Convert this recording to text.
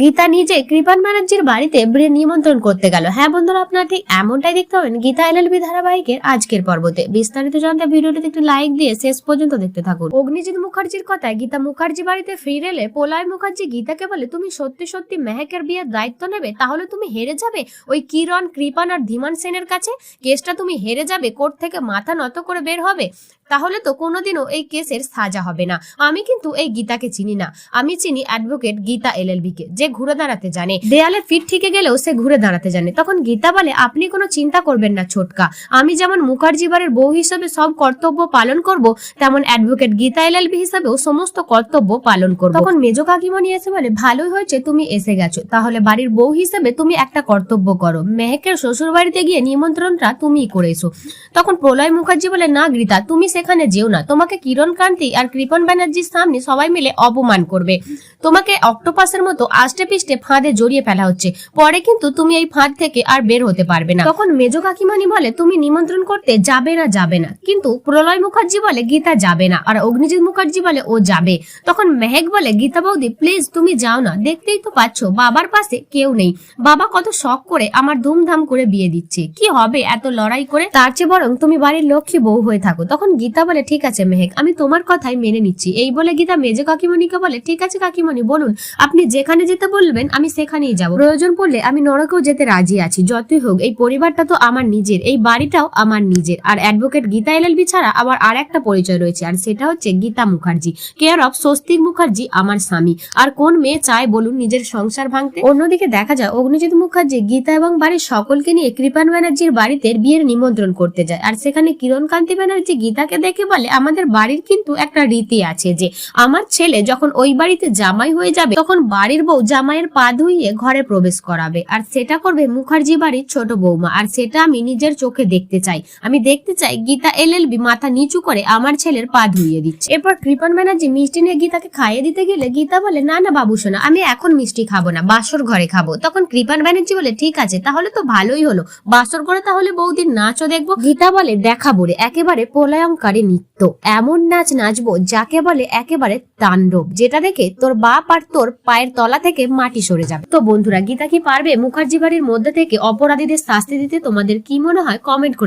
গীতা নিজে কৃপান ব্যানার্জির বাড়িতে বিয়ের নিমন্ত্রণ করতে গেল। হ্যাঁ বন্ধুরা, আপনারা ঠিক এমনটাই দেখতে পাবেন গীতা এল এলএলবি ধারাবাহিকের আজকের পর্বতে। বিস্তারিত জানতে ভিডিওটিতে একটি লাইক দিয়ে শেষ পর্যন্ত দেখতে থাকুন। অগ্নিজিৎ মুখার্জির কথায় গীতা মুখার্জি বাড়িতে ফিরে এলে পোলয় মুখার্জি গীতাকে বলে, তুমি সত্যি সত্যি মেহেকের বিয়ের দায়িত্ব নেবে? তাহলে তুমি হেরে যাবে ওই কিরণ, কৃপান আর ধীমান সেনের কাছে? কেসটা তুমি হেরে যাবে, কোর্ট থেকে মাথা নত করে বের হবে? তাহলে তো কোনোদিনও এই কেসের সাজা হবে না। আমি কিন্তু এই গীতাকে চিনি না। আমি চিনি অ্যাডভোকেট গীতা এলএলবি কে যে ঘুরে দাঁড়াতে জানে। দেয়ালে ফিট ঠিকে গেলেও সে ঘুরে দাঁড়াতে জানে। তখন গীতা বলে, আপনি কোনো চিন্তা করবেন না, ছোটকা। আমি যেমন মুখার্জি বাড়ির বউ হিসেবে সব কর্তব্য পালন করব, তেমন অ্যাডভোকেট গীতা এলএলবি হিসেবেও সমস্ত কর্তব্য পালন করব। তখন মেজো কাকিমণি এসে বলে, ভালোই হয়েছে, তুমি এসে গেছো। তাহলে বাড়ির বউ হিসেবে তুমি একটা কর্তব্য করো। মেহেকের শ্বশুর বাড়িতে গিয়ে নিমন্ত্রণটা তুমিই করে এসো। তখন প্রলয় মুখার্জি বলে, না গীতা, তুমি সেখানে যেও না। তোমাকে কিরণ কান্তি আর কৃপন ব্যানার্জির সামনে সবাই মিলে অপমান করবে। তোমাকে অক্টোপাসের মতো আষ্টে পিষ্টে ফাঁদে জড়িয়ে ফেলা হচ্ছে। পরে কিন্তু তুমি এই ফাঁদ থেকে আর বের হতে পারবে না। তখন মেজো কাকিমানি বলে, তুমি নিমন্ত্রণ করতে যাবে না যাবে না। কিন্তু প্রলয় মুখার্জি বলে, গীতা যাবে না। আর অগ্নিজিৎ মুখার্জি বলে, ও যাবে। তখন মেহেক বলে, গীতা বৌদি, প্লিজ তুমি যাও না, দেখতেই তো পাচ্ছ, বাবার পাশে কেউ নেই। বাবা কত শখ করে আমার ধুমধাম করে বিয়ে দিচ্ছে। কি হবে এত লড়াই করে? তার চেয়ে বরং তুমি বাড়ির লক্ষ্মী বউ হয়ে থাকো। তখন গীতা বলে, ঠিক আছে মেহেক, আমি তোমার কথাই মেনে নিচ্ছি। এই বলে গীতা মেজে কাকিমণিকে বলে, ঠিক আছে কাকিমণি, বলুন, আপনি যেখানে যেতে বলবেন, আমি সেখানেই যাব। প্রয়োজন পড়লে আমি নরকেও যেতে রাজি আছি। যতই হোক, এই পরিবারটা তো আমার নিজের, এই বাড়িটাও আমার নিজের। আর অ্যাডভোকেট গীতা এলএলবি ছাড়া আমার আর একটা পরিচয় রয়েছে, আর সেটা হচ্ছে গীতা মুখার্জি। কেয়ার অফ স্বস্তিক মুখার্জি আমার স্বামী। আর কোন মেয়ে চায় বলুন নিজের সংসার ভাঙতে? অন্যদিকে দেখা যায়, অগ্নিজিৎ মুখার্জি গীতা এবং বাড়ির সকলকে নিয়ে কৃপান ব্যানার্জির বাড়িতে বিয়ের নিমন্ত্রণ করতে যায়। আর সেখানে কিরণ কান্তি ব্যানার্জি গীতাকে দেখে বলে, আমাদের বাড়ির কিন্তু একটা রীতি আছে যে, আমার ছেলে যখন ওই বাড়িতে জামাই হয়ে যাবে, তখন বাড়ির বউ জামাইয়ের পা ধুইয়ে ঘরে প্রবেশ করাবে। আর সেটা করবে মুখার্জি বাড়ির ছোট বৌমা। আর সেটা আমি নিজের চোখে দেখতে চাই। আমি দেখতে চাই গীতা এলএলবি মাথা নিচু করে আমার ছেলের পা ধুইয়ে দিচ্ছে। এরপর কৃপন ব্যানার্জি মিষ্টি নিয়ে গীতাকে খাইয়ে দিতে গেলে গীতা বলে, না না, বাবু সোনা আমি এখন মিষ্টি খাব না, বাসর ঘরে খাব। তখন কৃপান ব্যানার্জি বলে, ঠিক আছে, তাহলে তো ভালোই হলো। বাসর ঘরে তাহলে বৌদির নাচও দেখব। গীতা বলে দেখাবো রে একেবারে প্রলয়ঙ্কারী নৃত্য। এমন নাচ নাচবো যাকে বলে একেবারে তাণ্ডব, যেটা দেখে তোর বাপ আর তোর পায়ের তলা থেকে মাটি সরে যাবে। তো বন্ধুরা, গীতা কি পারবে? মুখার্জি বাড়ির মধ্যে থেকে অপরাধীদের শাস্তি দিতে তোমাদের কি মনে হয়? কমেন্ট করে